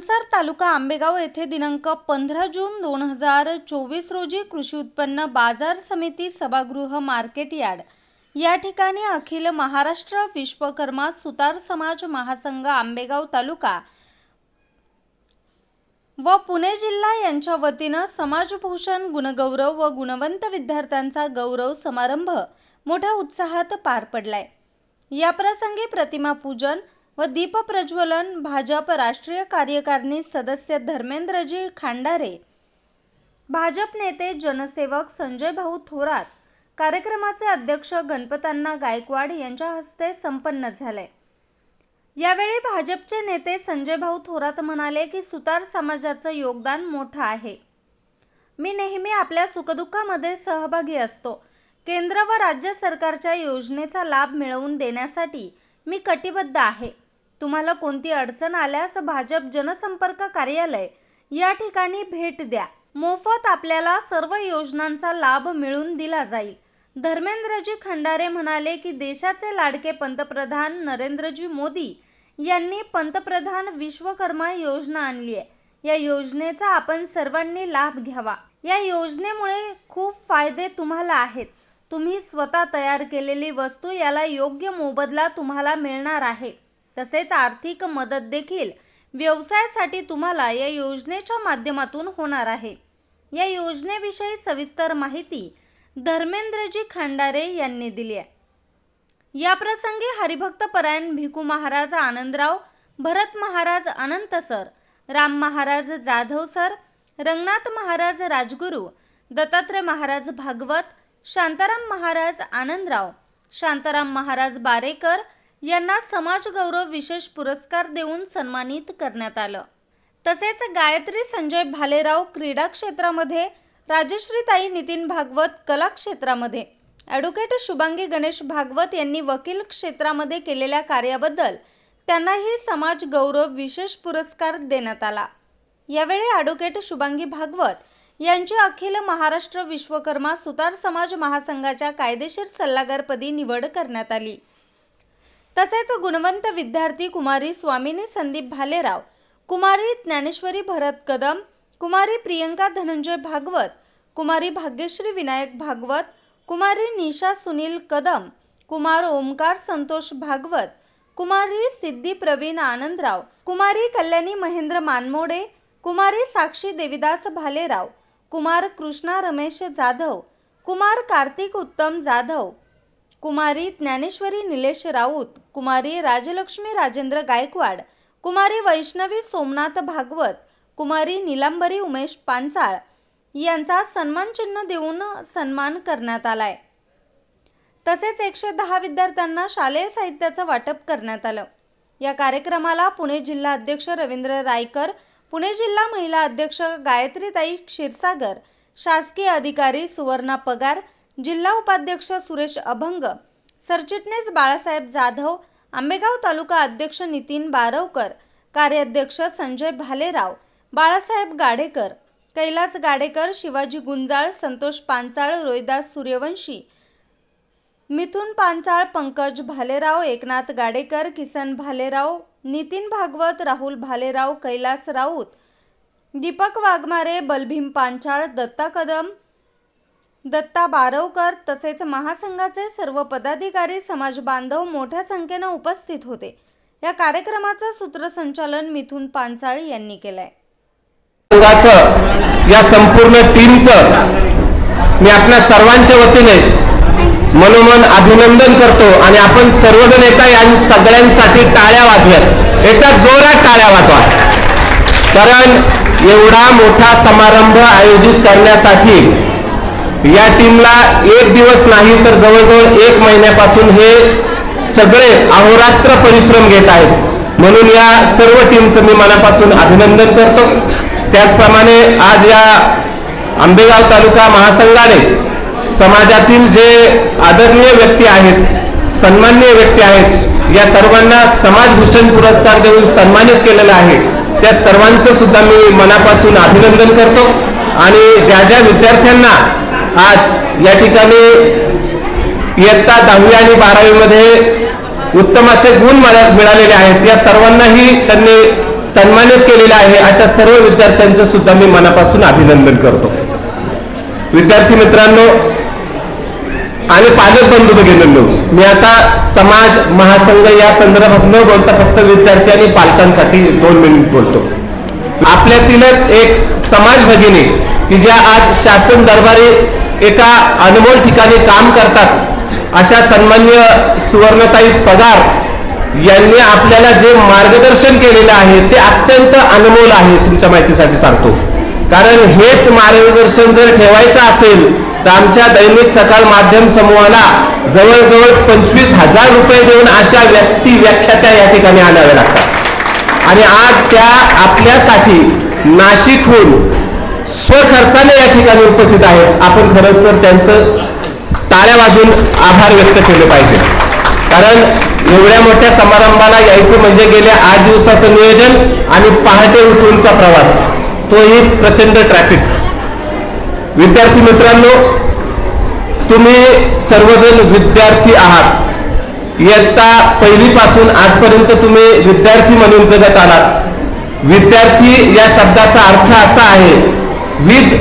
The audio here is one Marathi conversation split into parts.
मनसर तालुका आंबेगाव येथे दिनांक पंधरा जून दोन हजार चोवीस रोजी कृषी उत्पन्न बाजार समिती सभागृह मार्केट यार्ड. या ठिकाणी अखिल महाराष्ट्र विश्वकर्मा सुतार समाज महासंघ आंबेगाव तालुका व पुणे जिल्हा यांच्या वतीनं समाजभूषण गुणगौरव व गुणवंत विद्यार्थ्यांचा गौरव समारंभ मोठ्या उत्साहात पार पडलाय. या प्रसंगी प्रतिमा पूजन व दीप प्रज्वलन भाजप राष्ट्रीय कार्यकारिणी सदस्य धर्मेंद्रजी खांडारे. भाजप नेते जनसेवक संजय भाऊ थोरात. कार्यक्रमाचे अध्यक्ष गणपतांना गायकवाड यांच्या हस्ते संपन्न झाले. यावेळी भाजपचे नेते संजय भाऊ थोरात म्हणाले की सुतार समाजाचं योगदान मोठं आहे. मी नेहमी आपल्या सुखदुःखामध्ये सहभागी असतो. केंद्र व राज्य सरकारच्या योजनेचा लाभ मिळवून देण्यासाठी मी कटिबद्ध आहे. तुम्हाला कोणती अडचण आल्यास भाजप जनसंपर्क कार्यालय या ठिकाणी भेट द्या. मोफत आपल्याला सर्व योजनांचा लाभ मिळून दिला जाईल. धर्मेंद्रजी खंडारे म्हणाले की देशाचे लाडके पंतप्रधान नरेंद्रजी मोदी यांनी पंतप्रधान विश्वकर्मा योजना आणली आहे. या योजनेचा आपण सर्वांनी लाभ घ्यावा. या योजनेमुळे खूप फायदे तुम्हाला आहेत. तुम्ही स्वतः तयार केलेली वस्तू याला योग्य मोबदला तुम्हाला मिळणार आहे. तसेच आर्थिक मदत देखील व्यवसायासाठी तुम्हाला या योजनेच्या माध्यमातून होणार आहे. या योजनेविषयी सविस्तर माहिती धर्मेंद्रजी खंडारे यांनी दिली आहे. याप्रसंगी हरिभक्त परायण भिकू महाराज आनंदराव भरत महाराज अनंत सर राम महाराज जाधव सर रंगनाथ महाराज राजगुरू दत्तात्रय महाराज भागवत शांताराम महाराज आनंदराव शांताराम महाराज बारेकर यांना समाज गौरव विशेष पुरस्कार देऊन सन्मानित करण्यात आलं. तसेच गायत्री संजय भालेराव क्रीडा क्षेत्रामध्ये राजश्रीताई नितीन भागवत कला क्षेत्रामध्ये ॲडव्होकेट शुभांगी गणेश भागवत यांनी वकील क्षेत्रामध्ये केलेल्या कार्याबद्दल त्यांनाही समाज गौरव विशेष पुरस्कार देण्यात आला. यावेळी ॲडव्होकेट शुभांगी भागवत यांची अखिल महाराष्ट्र विश्वकर्मा सुतार समाज महासंघाच्या कायदेशीर सल्लागारपदी निवड करण्यात आली. तसेच गुणवंत विद्यार्थी कुमारी स्वामिनी संदीप भालेराव कुमारी ज्ञानेश्वरी भरत कदम कुमारी प्रियंका धनंजय भागवत कुमारी भाग्यश्री विनायक भागवत कुमारी निशा सुनील कदम कुमार ओमकार संतोष भागवत कुमारी सिद्धी प्रवीण आनंदराव कुमारी कल्याणी महेंद्र मानमोडे कुमारी साक्षी देविदास भालेराव कुमार कृष्णा रमेश जाधव कुमार कार्तिक उत्तम जाधव कुमारी ज्ञानेश्वरी निलेश राऊत कुमारी राजलक्ष्मी राजेंद्र गायकवाड कुमारी वैष्णवी सोमनाथ भागवत कुमारी निलांबरी उमेश पांचाळ यांचा सन्मानचिन्ह देऊन सन्मान करण्यात आलाय. तसेच एकशे दहा विद्यार्थ्यांना शालेय साहित्याचं वाटप करण्यात आलं. या कार्यक्रमाला पुणे जिल्हा अध्यक्ष रवींद्र रायकर पुणे जिल्हा महिला अध्यक्ष गायत्रीताई क्षीरसागर शासकीय अधिकारी सुवर्णा पगार जिल्हा उपाध्यक्ष सुरेश अभंग सरचिटणीस बाळासाहेब जाधव आंबेगाव तालुका अध्यक्ष नितीन बारवकर कार्याध्यक्ष संजय भालेराव बाळासाहेब गाडेकर कैलास गाडेकर शिवाजी गुंजाळ संतोष पांचाळ रोहिदास सूर्यवंशी मिथुन पांचाळ पंकज भालेराव एकनाथ गाडेकर किसन भालेराव नितीन भागवत राहुल भालेराव कैलास राऊत दीपक वाघमारे बलभीम पांचाळ दत्ता कदम दत्ता बारवकर तसेच महासंघाचे सर्व पदाधिकारी समाज बांधव मोठ्या संख्येनं उपस्थित होते. या कार्यक्रमाचं सूत्रसंचालन मिथुन पांचाळ यांनी केलंय. या संपूर्ण टीमचं मी आपल्या सर्वांच्या वतीने मनोमन अभिनंदन करतो आणि आपण सर्वजण येता या सगळ्यांसाठी टाळ्या वाजव्यात. एकदा जोरात टाळ्या वाजवा. कारण एवढा मोठा समारंभ आयोजित करण्यासाठी या टीमला एक दिवस नाही तर जवळजवळ एक महिन्यापासून हे सगळे अहोरात्र परिश्रम घेत आहेत. म्हणून या सर्व टीमचं मी मनापासून अभिनंदन करतो. त्याचप्रमाणे आज या आंबेगाव तालुका महासंघाने समाजातील जे आदरणीय व्यक्ती आहेत सन्माननीय व्यक्ती आहेत या सर्वांना समाजभूषण पुरस्कार देऊन सन्मानित केलेला आहे. त्या सर्वांचं सुद्धा मी मनापासून अभिनंदन करतो. आणि ज्या ज्या विद्यार्थ्यांना आज या ठिकाणी इयत्ता दहावी आणि बारावीमध्ये उत्तम असे गुण मिळालेले आहेत. या सर्वांनाही त्यांनी सन्मानित केलेले आहे. अशा सर्व विद्यार्थ्यांचं सुद्धा मी मनापासून अभिनंदन करतो. विद्यार्थी मित्रांनो आणि पालक बंधू भगिनींनो मी आता समाज महासंघ या संदर्भात न बोलता फक्त विद्यार्थी आणि पालकांसाठी दोन मिनिट बोलतो. आपल्यातीलच एक समाज भगिनी की ज्या आज शासन दरबारी एका अनमोल ठिकाणी काम करतात. अशा सन्मान्य सुवर्णताई पगार यांनी आपल्याला जे मार्गदर्शन केलेलं आहे ते अत्यंत अनमोल आहे तुमच्या माहितीसाठी सांगतो. कारण हेच मार्गदर्शन जर ठेवायचं असेल तर आमच्या दैनिक सकाळ माध्यम समूहाला जवळजवळ पंचवीस हजार रुपये देऊन अशा व्यक्ती व्याख्यात्या या ठिकाणी आणाव्या लागतात. आणि आज त्या आपल्यासाठी नाशिकहून स्वखर्चाने या ठिकाणी उपस्थित आहेत आपण खरं तर त्यांचं टाळ्या वाजून आभार व्यक्त केले पाहिजे. कारण एवढ्या मोठ्या समारंभाला यायचं म्हणजे गेल्या आठ दिवसाचं नियोजन आणि पहाटे उठूनचा प्रवास तोही प्रचंड ट्रॅफिक विद्यार्थी मित्रांनो तुम्ही सर्वजण विद्यार्थी आहात. इयत्ता पहिलीपासून आजपर्यंत तुम्ही विद्यार्थी म्हणून जगत आलात. विद्यार्थी या शब्दाचा अर्थ असा आहे विद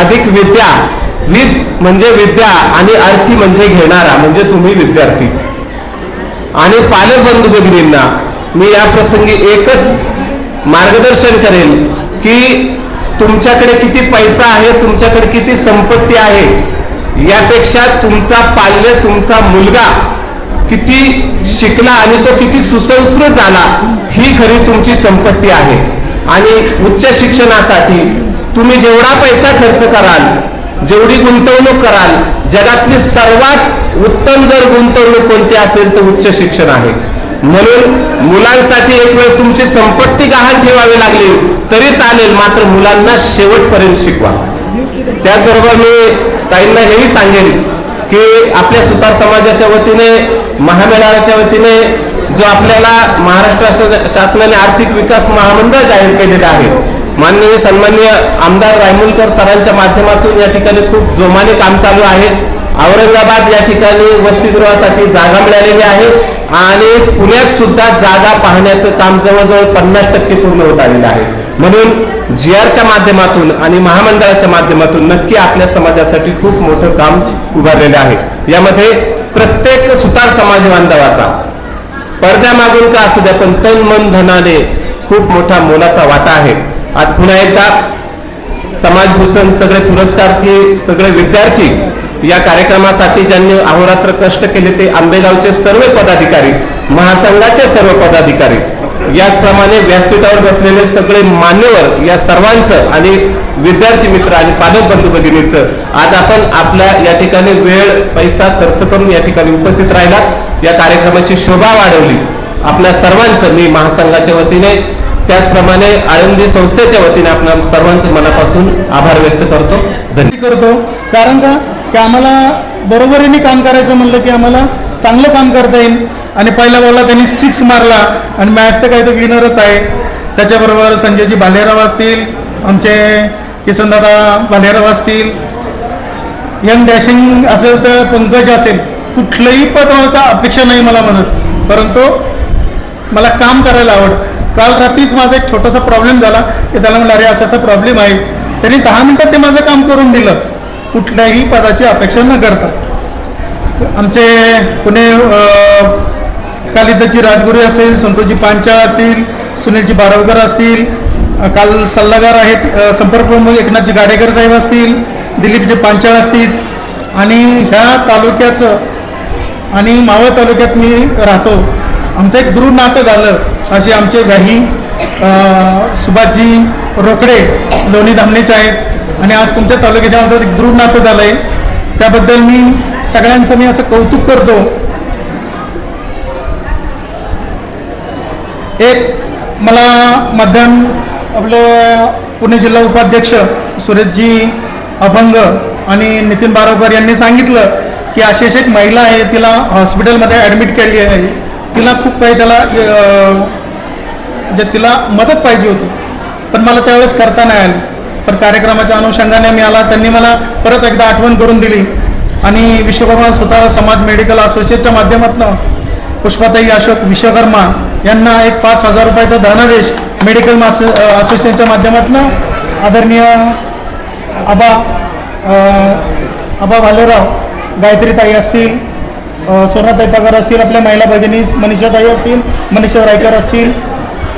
अधिक विद्या. विद म्हणजे विद्या आणि अर्थी म्हणजे घेणारा म्हणजे तुम्ही विद्यार्थी. आणि पालक बंधू भगिनींना मी या प्रसंगी एकच मार्गदर्शन करेन की तुमच्याकडे किती पैसा आहे तुमच्याकडे किती संपत्ती आहे यापेक्षा तुमचा पाल्य तुमचा मुलगा किती शिकला आणि तो किती सुसंस्कृत झाला ही खरी तुमची संपत्ती आहे. आणि उच्च शिक्षणासाठी तुम्ही जेवढा पैसा खर्च कराल जेवढी गुंतवणूक कराल जगातली सर्वात उत्तम जर गुंतवणूक कोणती असेल तर उच्च शिक्षण आहे. म्हणून मुलांसाठी एक वेळ तुमची संपत्ती गहाण ठेवावी लागली तरी चालेल मात्र मुलांना शेवटपर्यंत शिकवा. त्याचबरोबर मी ताईंना हेही सांगेन की आपल्या सुतार समाजाच्या वतीने महामेळाव्याच्या वतीने जो आपल्याला महाराष्ट्र शासनाने आर्थिक विकास महामंडळ जाहीर केलेलं आहे. माननीय सन्माननीय आमदार रायमुलकर सरांच्या माध्यमातून या ठिकाणी खूप जोमाने काम चालू आहे. औरंगाबाद या ठिकाणी वसतिगृहासाठी जागा मिळालेली आहे आणि पुण्यात सुद्धा जागा पाहण्याचं काम जवळजवळ पन्नास टक्के पूर्ण होत आलेलं आहे. म्हणून जी आरच्या माध्यमातून आणि महामंडळाच्या माध्यमातून नक्की आपल्या समाजासाठी खूप मोठं काम उभारलेलं आहे. यामध्ये प्रत्येक सुतार समाज बांधवाचा पडद्यामागून का असू द्या पण तन मन धनाने खूप मोठा मोलाचा वाटा आहे. आज पुन्हा एकदा समाजभूषण सगळे पुरस्कारचे सगळे विद्यार्थी या कार्यक्रमासाठी ज्यांनी अहोरात्र कष्ट केले ते आंबेगावचे सर्व पदाधिकारी महासंघाचे सर्व पदाधिकारी याचप्रमाणे व्यासपीठावर बसलेले सगळे मान्यवर या सर्वांचं आणि विद्यार्थी मित्र आणि पालक बंधू भगिनींचं आज आपण आपल्या या ठिकाणी वेळ पैसा खर्च करून या ठिकाणी उपस्थित राहिलात. या कार्यक्रमाची शोभा वाढवली. आपल्या सर्वांचं मी महासंघाच्या वतीने त्याचप्रमाणे आळंदी संस्थेच्या वतीने आपण सर्वांचं मनापासून आभार व्यक्त करतो. धन्यवाद. करतो. कारण का आम्हाला बरोबरीने काम करायचं म्हणलं की आम्हाला चांगलं काम करता येईल. आणि पहिल्या बॉलला त्यांनी सिक्स मारला. आणि मॅच तर काही तर विनरच आहे. त्याच्याबरोबर संजयजी भालेराव असतील. आमचे किसनदादा भालेराव असतील. यंग डॅशिंग असेल तर पंकज असेल. कुठलंही पत्राचा अपेक्षा नाही मला म्हणत. परंतु मला काम करायला आवड. काल रात्रीच माझा एक छोटासा प्रॉब्लेम झाला. की त्याला म्हणलं अरे असा असा प्रॉब्लेम आहे. त्यांनी दहा मिनटात ते माझं काम करून दिलं. कुठल्याही पदाची अपेक्षा न करता. आमचे पुणे कालिदाची कालिदासजी राजगुरू असेल संतोषजी पांचाळ असतील सुनीलजी बारवकर असतील काल सल्लागार आहेत संपर्क प्रमुख एकनाथजी गाडेकर साहेब असतील दिलीपजी पांचाळ असतील. आणि ह्या तालुक्याचं आणि मावळ तालुक्यात मी राहतो. आमचं एक दृढ नातं झालं असे आमचे व्याही सुभाषजी रोकडे लोणी धामणेचे आहेत. आणि आज तुमच्या तालुक्याच्या आमचं एक दृढ नातं झालं आहे त्याबद्दल मी सगळ्यांचं मी असं कौतुक करतो. एक मला मध्यान आपलं पुणे जिल्हा उपाध्यक्ष सुरेशजी अभंग आणि नितीन बारोकर यांनी सांगितलं की अशी अशी एक महिला आहे तिला हॉस्पिटलमध्ये ॲडमिट केली आहे. तिला खूप काही त्याला म्हणजे तिला मदत पाहिजे होती. पण मला त्यावेळेस करता नाही आली. पण कार्यक्रमाच्या अनुषंगाने मी आला. त्यांनी मला परत एकदा आठवण करून दिली. आणि विश्वकर्मा स्वतः समाज मेडिकल असोसिएटच्या माध्यमातून पुष्पाताई अशोक विश्वकर्मा यांना एक पाच हजार रुपयाचा धनादेश मेडिकल मास असोसिएशनच्या माध्यमातून आदरणीय आबा आबा भालेराव गायत्रीताई असतील सोनाताई पगार असतील आपल्या महिला भगिनी मनीषाताई असतील मनीषा रायकर असतील.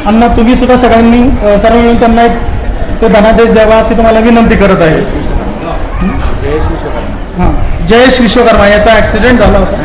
अण्णा तुम्ही सुद्धा सगळ्यांनी सर्व मिळून त्यांना एक तो धनादेश द्यावा अशी तुम्हाला विनंती करत आहे. हां जयेश विश्वकर्मा याचा ॲक्सिडेंट झाला होता.